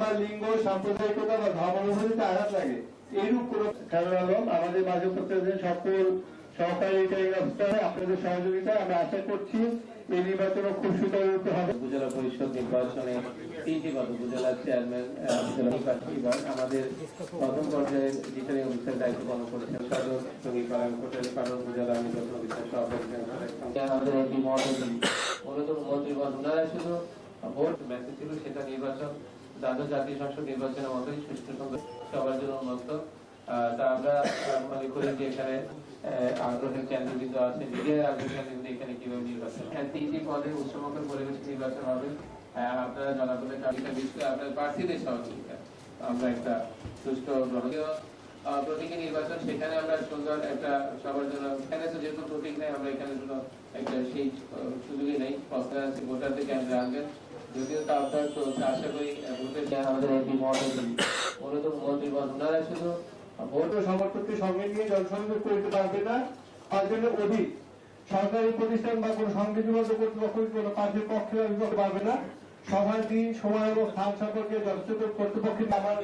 বা লিঙ্গ সাম্প্রদায়িকতা বা ধর্মানুভূতিতে আঘাত লাগে। এইরূপ কোন খেলার আলম আমাদের মাঝে প্রত্যাশী সকল সহকারী আপনাদের আমরা আশা করছি এই নির্বাচনও খুব হবে। উপজেলা পরিষদ নির্বাচনে তিনটি গত চেয়ারম্যান আমাদের প্রথম পর্যায়ে যেখানে দায়িত্ব পালন করেছেন কারণ উপজেলা নির্বাচন আমাদের মন্ত্রী ভোট ছিল সেটা নির্বাচন দ্বাদশ জাতীয় সংসদ নির্বাচনের মতোই সুষ্ঠু সুন্দর সবার জন্য উন্মুক্ত। তা আমরা মনে করি যে এখানে আগ্রহের কেন্দ্রবিন্দু আছে। নিজের আগ্রহের কেন্দ্রবিন্দু এখানে কীভাবে নির্বাচন হ্যাঁ তিনটি পদে উৎসমকের পরিবেশ নির্বাচন হবে। আহ, আপনারা জনগণের তালিকা বিষয়ে আপনার প্রার্থীদের সহযোগিতা। আমরা একটা সুষ্ঠু গ্রহণীয় প্রতীকী নির্বাচন। সেখানে আমরা সুন্দর একটা সবার জন্য এখানে তো যেহেতু প্রতীক নেই আমরা এখানে কোনো একটা সেই সুযোগই নেই। ভোটারদেরকে আমরা আনবেন যদিও তা আপনার চলছে, আশা করি আমাদের এমপি মহোদয় মূলত মন্ত্রীগণ ওনারা শুধু ভোট সমর্থককে সঙ্গে নিয়ে জনসংযোগ করতে পারবে না জন্য অধিক সরকারি প্রতিষ্ঠান বা কোনো সংবিধিবদ্ধ কর্তৃপক্ষ কোনো কাজের পক্ষে বা পারবে না। দিন, সময় এবং স্থান সম্পর্কে যথেষ্ট কর্তৃপক্ষে আমার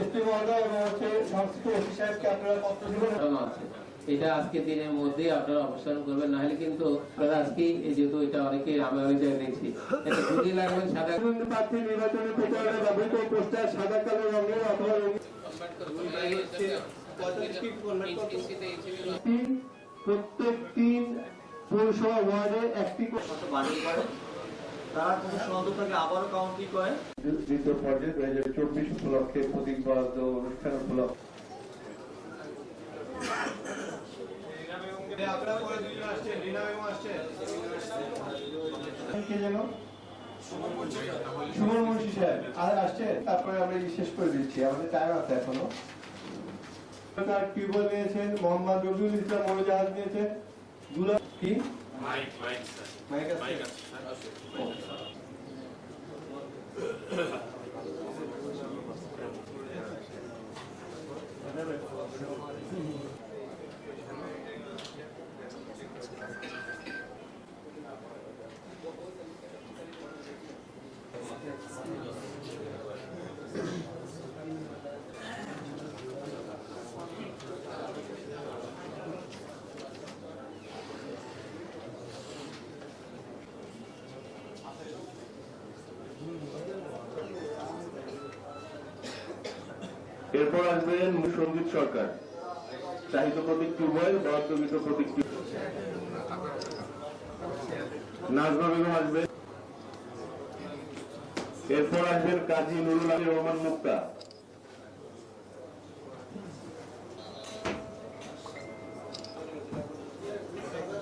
এসপি মহোদয় এবং হচ্ছে সংশ্লিষ্ট সাহেবকে আপনারা পত্র দিবেন। আছে এটা আজকে দিনের মধ্যেই আপনারা অবস্থান করবেন না হলে কিন্তু আপনারা আজকে যেহেতু এটা অনেকে আমি অনেক জায়গায় দেখছি এটা দুটি লাগবেন সাদা প্রার্থী নির্বাচনী প্রচারণা ব্যবহৃত পোস্টার সাদা কালো রঙের অথবা প্রত্যেক তিন পৌরসভা ওয়ার্ডে একটি করে। কত বাড়িয়ে করে তারা আবারও কাউন্টিং করে দ্বিতীয় পর্যায়ে দুই হাজার চব্বিশ উপলক্ষে প্রতীক বরাদ্দ অনুষ্ঠান উপলক্ষে কে যেন? সুমন মুন্সি সাহেব আর আসছে তারপরে আমরা শেষ করে দিচ্ছি। আমাদের টাইম আছে এখনও। তার টিউবওয়েল নিয়েছেন মোহাম্মদ রবিউল ইসলাম মনোজাহাজ নিয়েছেন দুলা কি? মাইক মাইক মাইক আছে? এরপর আসবেন সঞ্জিত সরকার। চাহিত প্রতীক টিউবওয়েল বরাদ্দকৃত প্রতীক নাজমা বেগম আসবেন। এরপর আসবেন কাজী নুরুল আলী রহমান মুক্তা।